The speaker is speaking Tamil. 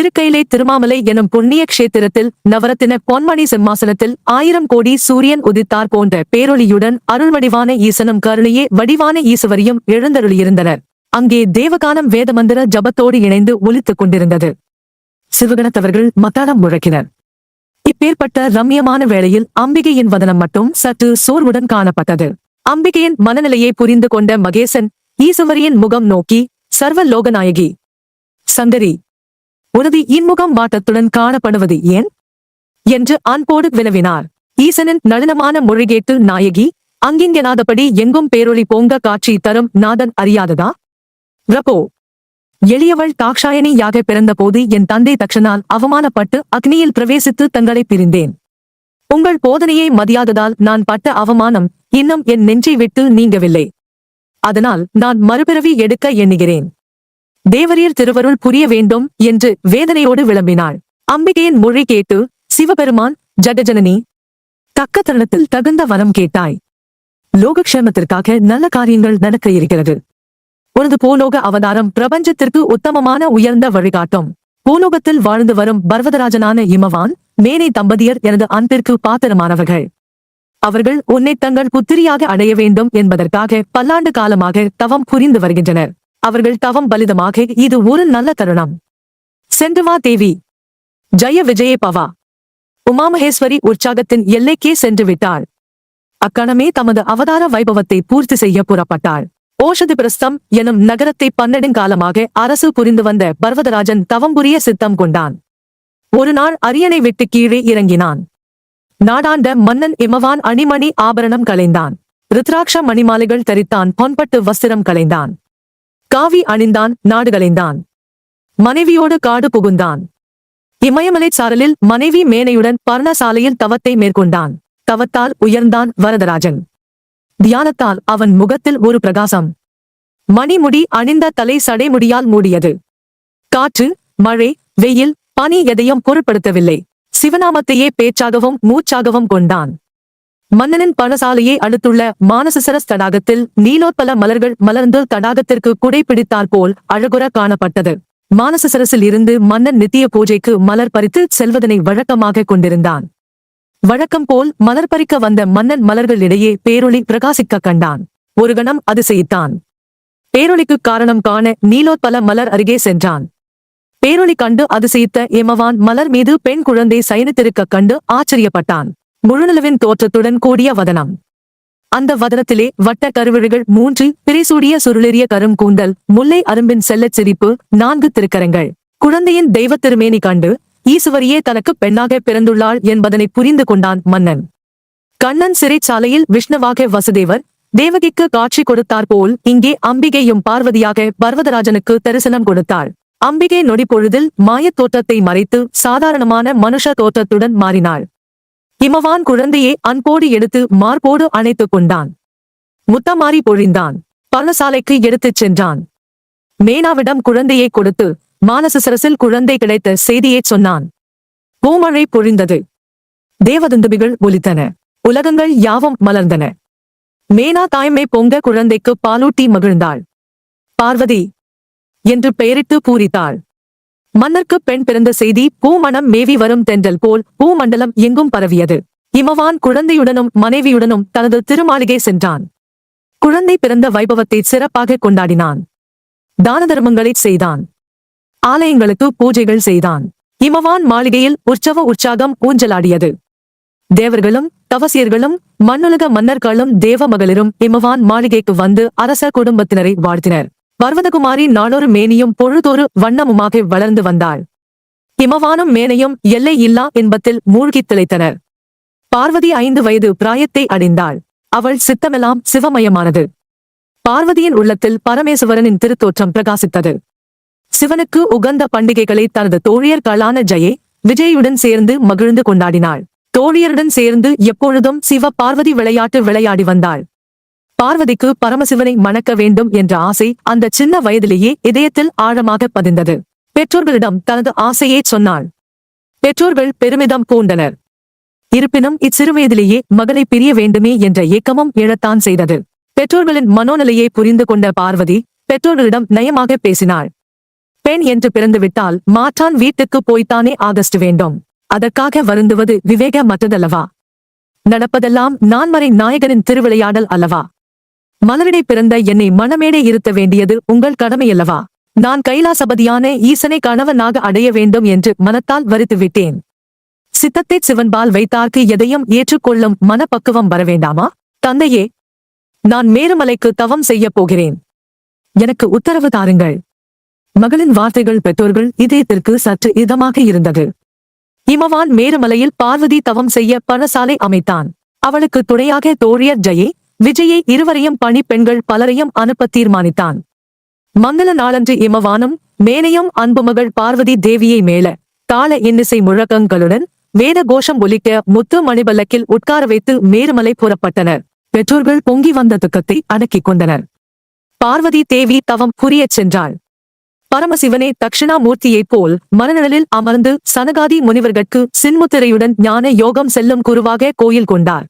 திருக்கையிலை திருமாமலை எனும் புண்ணிய கஷேத்திரத்தில் நவரத்தின பொன்மணி சிம்மாசனத்தில் ஆயிரம் கோடி சூரியன் உதித்தார் போன்ற பேரொளியுடன் அருள்வடிவான ஈசனும் கருணையே வடிவான ஈசுவரியும் எழுந்தருளியிருந்தனர் அங்கே தேவகானம் வேதமந்திர ஜபத்தோடு இணைந்து ஒலித்துக் கொண்டிருந்தது. சிவகணத்தவர்கள் மத்தாளம் முழக்கினர். இப்பேற்பட்ட ரம்யமான வேளையில் அம்பிகையின் வதனம் மட்டும் சற்று சோர்வுடன் காணப்பட்டது. அம்பிகையின் மனநிலையை புரிந்து கொண்ட மகேசன் ஈசுவரியின் முகம் நோக்கி சர்வ லோகநாயகி சங்கரி உனது இன்முகம் வாட்டத்துடன் காணப்படுவது ஏன்? என்று அன்போடு வினவினார். ஈசனின் நளினமான மொழிகேட்டு நாயகி அங்கிங்கெனாதபடி எங்கும் பேரொளி போங்க காட்சி தரும் நாதன் அறியாததா? ரபோ எளியவள் தாக்ஷாயணியாக பிறந்தபோது என் தந்தை தக்ஷனால் அவமானப்பட்டு அக்னியில் பிரவேசித்து தங்களை பிரிந்தேன். உங்கள் போதனையை மதியாததால் நான் பட்ட அவமானம் இன்னும் என் நெஞ்சை விட்டு நீங்கவில்லை. அதனால் நான் மறுபிறவி எடுக்க எண்ணுகிறேன். தேவரீர் திருவருள் புரிய வேண்டும் என்று வேதனையோடு விளம்பினாள். அம்பிகையின் மொழி கேட்டு சிவபெருமான் ஜகஜனனி தக்க தருணத்தில் தகுந்த வனம் கேட்டாய். லோகக்ஷேமத்திற்காக நல்ல காரியங்கள் நடக்க இருக்கிறது. உனது பூலோக அவதாரம் பிரபஞ்சத்திற்கு உத்தமமான உயர்ந்த வழிகாட்டும். பூலோகத்தில் வாழ்ந்து வரும் பர்வதராஜனான இமவான் மேனை தம்பதியர் எனது அன்பிற்கு பாத்திரமானவர்கள். அவர்கள் உன்னை தங்கள் புத்திரியாக அடைய வேண்டும் என்பதற்காக பல்லாண்டு காலமாக தவம் புரிந்து வருகின்றனர். அவர்கள் தவம் பலிதமாக இது ஒரு நல்ல தருணம். சென்று வா தேவி. ஜெய விஜயே பவா. உமாமகேஸ்வரி உற்சாகத்தின் எல்லைக்கே சென்று விட்டாள். அக்கணமே தமது அவதார வைபவத்தை பூர்த்தி செய்ய புறப்பட்டாள். ஓஷதி பிரஸ்தம் எனும் நகரத்தை பன்னெடுங்காலமாக அரசு புரிந்து வந்த பர்வதராஜன் தவம் புரிய சித்தம் கொண்டான். ஒரு நாள் அரியணை விட்டு கீழே இறங்கினான். நாடாண்ட மன்னன் இமவான் அணிமணி ஆபரணம் களைந்தான். ருத்ராட்ச மணிமாலைகள் தரித்தான் பொன்பட்டு வஸ்திரம் களைந்தான். காவி அணிந்தான் நாடுகளைந்தான். மனைவியோடு காடு புகுந்தான். இமயமலை சாரலில் மனைவி மேனையுடன் பர்ணசாலையில் தவத்தை மேற்கொண்டான். தவத்தால் உயர்ந்தான் வரதராஜன். தியானத்தால் அவன் முகத்தில் ஒரு பிரகாசம். மணிமுடி அணிந்த தலை சடைமுடியால் மூடியது. காற்று மழை வெயில் பனி எதையும் பொருட்படுத்தவில்லை. சிவநாமத்தையே பேச்சாகவும் மூச்சாகவும் கொண்டான். மன்னனின் பணசாலையை அடுத்துள்ள மானசசரஸ் தடாகத்தில் நீலோத்பல மலர்கள் மலர்ந்து தடாகத்திற்கு குடை பிடித்தால் போல் அழகுற காணப்பட்டது. மானசசரஸில் இருந்து மன்னன் நித்திய பூஜைக்கு மலர் பறித்து செல்வதனை வழக்கமாக கொண்டிருந்தான். வழக்கம் போல் மலர் பறிக்க வந்த மன்னன் மலர்களிடையே பேரொளி பிரகாசிக்க கண்டான். ஒரு கணம் அதிசயித்தான். பேரொளிக்கு காரணம் காண நீலோத்பல மலர் அருகே சென்றான். பேரொளி கண்டு அதிசயித்த எமவான் மலர் மீது பெண் குழந்தை சயனித்திருக்க கண்டு ஆச்சரியப்பட்டான். முழுநிலவின் தோற்றத்துடன் கூடிய வதனம். அந்த வதனத்திலே வட்ட கருவிழிகள் மூன்று பிரிசூடிய சுருளெறிய கரும் கூந்தல் முல்லை அரும்பின் செல்லச் சிரிப்பு நான்கு திருக்கரங்கள். குழந்தையின் தெய்வத் திருமேனி கண்டு ஈசுவரியே தனக்கு பெண்ணாக பிறந்துள்ளாள் என்பதனை புரிந்து கொண்டான் மன்னன். கண்ணன் சிறைச்சாலையில் விஷ்ணுவாக வசுதேவர் தேவகிக்கு காட்சி கொடுத்தார் போல் இங்கே அம்பிகையும் பார்வதியாக பர்வதராஜனுக்கு தரிசனம் கொடுத்தாள். அம்பிகை நொடிப்பொழுதில் மாயத் தோற்றத்தை மறைத்து சாதாரணமான மனுஷ தோற்றத்துடன் மாறினாள். இமவான் குழந்தையை அன்போடு எடுத்து மார்போடு அணைத்துக் கொண்டான். முத்தமாரி பொழிந்தான். பர்ணசாலைக்கு எடுத்துச் சென்றான். மேனாவிடம் குழந்தையை கொடுத்து மானசசரசில் குழந்தை கிடைத்த செய்தியைச் சொன்னான். பூமழை பொழிந்தது. தேவதந்தபிகள் ஒலித்தன. உலகங்கள் யாவும் மலர்ந்தன. மேனா தாய்மை பொங்க குழந்தைக்கு பாலூட்டி மகிழ்ந்தாள். பார்வதி! என்று பெயரிட்டு பூரித்தாள். மன்னர்க்கு பெண் பிறந்த செய்தி பூமணம் மேவி வரும் தென்றல் போல் பூமண்டலம் எங்கும் பரவியது. இமவான் குழந்தையுடனும் மனைவியுடனும் தனது திருமாளிகை சென்றான். குழந்தை பிறந்த வைபவத்தை சிறப்பாக கொண்டாடினான். தான தர்மங்களைச் செய்தான். ஆலயங்களுக்கு பூஜைகள் செய்தான். இமவான் மாளிகையில் உற்சவ உற்சாகம் ஊஞ்சலாடியது. தேவர்களும் தவசியர்களும் மண்ணுலக மன்னர்களும் தேவ மகளிரும் இமவான் மாளிகைக்கு வந்து அரச குடும்பத்தினரை வாழ்த்தினர். பர்வதகுமாரி நாளொரு மேனியும் பொழுதொரு வண்ணமுமாக வளர்ந்து வந்தாள். இமவானும் மேனையும் எல்லை இல்லா இன்பத்தில் மூழ்கித் திளைத்தனர். பார்வதி ஐந்து வயது பிராயத்தை அடைந்தாள். அவள் சித்தமெல்லாம் சிவமயமானது. பார்வதியின் உள்ளத்தில் பரமேசுவரனின் திருத்தோற்றம் பிரகாசித்தது. சிவனுக்கு உகந்த பண்டிகைகளை தனது தோழியர்களான ஜெயே விஜயுடன் சேர்ந்து மகிழ்ந்து கொண்டாடினாள். தோழியருடன் சேர்ந்து எப்பொழுதும் சிவ பார்வதி விளையாட்டு விளையாடி வந்தாள். பார்வதிக்கு பரமசிவனை மணக்க வேண்டும் என்ற ஆசை அந்த சின்ன வயதிலேயே இதயத்தில் ஆழமாக பதிந்தது. பெற்றோர்களிடம் தனது ஆசையை சொன்னாள். பெற்றோர்கள் பெருமிதம் பூண்டனர். இருப்பினும் இச்சிறுவயதிலேயே மகளை பிரிய வேண்டுமே என்ற ஏக்கமும் எழத்தான் செய்தது. பெற்றோர்களின் மனோநிலையை புரிந்து கொண்ட பார்வதி பெற்றோர்களிடம் நயமாக பேசினாள். பெண் என்று பிறந்துவிட்டால் மாற்றான் வீட்டுக்கு போய்த்தானே ஆகஸ்ட் வேண்டும். அதற்காக வருந்துவது விவேக மற்றதல்லவா நடப்பதெல்லாம் நான்மறை நாயகனின் திருவிளையாடல் அல்லவா? மலரிடை பிறந்த என்னை மனமேடை இருத்த வேண்டியது உங்கள் கடமையல்லவா? நான் கைலாசபதியான ஈசனை கணவனாக அடைய வேண்டும் என்று மனத்தால் வரித்து விட்டேன் சித்தத்தை சிவன்பால் வைத்தார்க்கு எதையும் ஏற்றுக்கொள்ளும் மனப்பக்குவம் வரவேண்டாமா தந்தையே நான் மேருமலைக்கு தவம் செய்யப் போகிறேன். எனக்கு உத்தரவு தாருங்கள். மகளின் வார்த்தைகள் பெற்றோர்கள் இதயத்திற்கு சற்று இதமாக இருந்தது. இமவான் மேருமலையில் பார்வதி தவம் செய்ய பணசாலை அமைத்தான். அவளுக்கு துணையாக தோழியர் ஜெயே விஜயை இருவரையும் பணி பெண்கள் பலரையும் அனுப்ப தீர்மானித்தான். மங்கள நாளன்று இமவானும் மேனையும் அன்புமகள் பார்வதி தேவியை மேல தாள இன்னிசை முழக்கங்களுடன் வேத கோஷம் ஒலிக்க முத்து மணிபல்லக்கில் உட்கார வைத்து மேருமலை புறப்பட்டனர். பெற்றோர்கள் பொங்கி வந்த துக்கத்தை அடக்கிக் கொண்டனர். பார்வதி தேவி தவம் புரியச் சென்றாள். பரமசிவனே தட்சிணாமூர்த்தியைப் போல் மனநிழலில் அமர்ந்து சனகாதி முனிவர்கட்கு சின்முத்திரையுடன் ஞான யோகம் செல்லும் குருவாக கோயில் கொண்டார்.